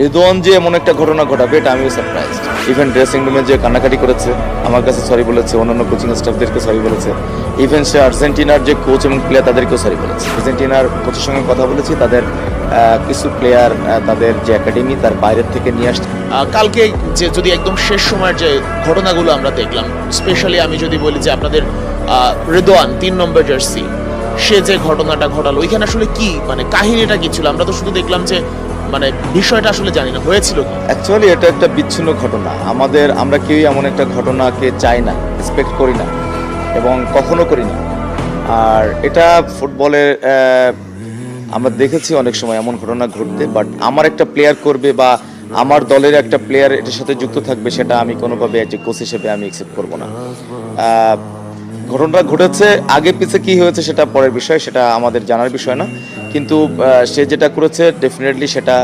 রেদওয়ান যে এমন একটা ঘটনা ঘটাবে, এটা আমিও সারপ্রাইজ ইভেন ড্রেসিং রুমে যে কান্নাকাটি করেছে, আমার কাছে সরি বলেছে, অন্যান্য কোচিং স্টাফদেরকে সরি বলেছে। ইভেন সে আর্জেন্টিনার যে কোচ এবং প্লেয়ার তাদেরকেও সরি বলেছে। আর্জেন্টিনার কোচের সঙ্গে কথা বলেছি, তাদের কিছু প্লেয়ার তাদের যে একাডেমি তার বাইরের থেকে নিয়ে আসছে। কালকে যে যদি একদম শেষ সময়ের যে ঘটনাগুলো আমরা দেখলাম স্পেশালি আমি যদি বলি যে আপনাদের রেদোয়ান তিন নম্বর জার্সি সে যে ঘটনাটা ঘটালো ওইখানে আসলে কি মানে কাহিনীটা কি ছিল? আমরা তো শুধু দেখলাম যে মানে বিষয়টা আসলে জানি না, হয়েছিল অ্যাকচুয়ালি এটা একটা বিচ্ছিন্ন ঘটনা। আমাদের, আমরা কেউই এমন একটা ঘটনাকে চাই না এক্সপেক্ট করি না, এবং কখনো করি না। আর এটা ফুটবলের আমরা দেখেছি অনেক সময় এমন ঘটনা ঘটতে বাট আমার একটা প্লেয়ার করবে বা আমার দলের একটা প্লেয়ার এটার সাথে যুক্ত থাকবে, সেটা আমি কোনোভাবে কোচ হিসেবে আমি অ্যাকসেপ্ট করব না। ঘটনাটা ঘটেছে, আগে পিছে কি হয়েছে সেটা পরের বিষয়, সেটা আমাদের জানার বিষয় না। কিন্তু সে যেটা করেছে ডেফিনেটলি সেটা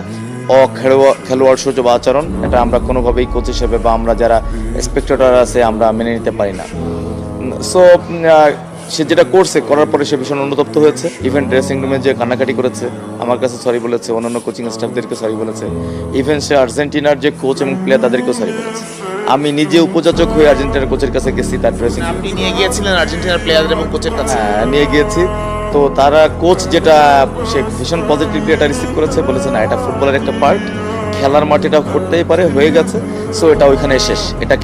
অখেলোয়া খেলোয়াড় সূর্য বা আচরণ, এটা আমরা কোনোভাবেই কোচ হিসেবে বা আমরা যারা স্পেক্টেটর আছে, আমরা মেনে নিতে পারি না। সো সে যেটা করছে, করার পরে সে ভীষণ অনুতপ্ত হয়েছে। ইভেন ড্রেসিং রুমে যে কান্নাকাটি করেছে, আমার কাছে সরি বলেছে, অন্যান্য কোচিং স্টাফদেরকে সরি বলেছে। ইভেন সে আর্জেন্টিনার যে কোচ এবং প্লেয়ার তাদেরকেও সরি বলেছে। আমি নিজে উপযাচক হয়ে আর্জেন্টিনার কোচের কাছে গেছি তার ড্রেসিং আপনি নিয়ে গিয়েছিলেন আর্জেন্টিনার প্লেয়ারদের এবং কোচের কাছে? হ্যাঁ, নিয়ে গিয়েছি। তো তারা কোচ যেটা সে ভীষণ পজিটিভলি এটা রিসিভ করেছে বলেছে না এটা ফুটবলের একটা পার্ট খেলার মাঠ এটা করতেই পারে হয়ে গেছে। সো এটা ওইখানে শেষ। এটাকে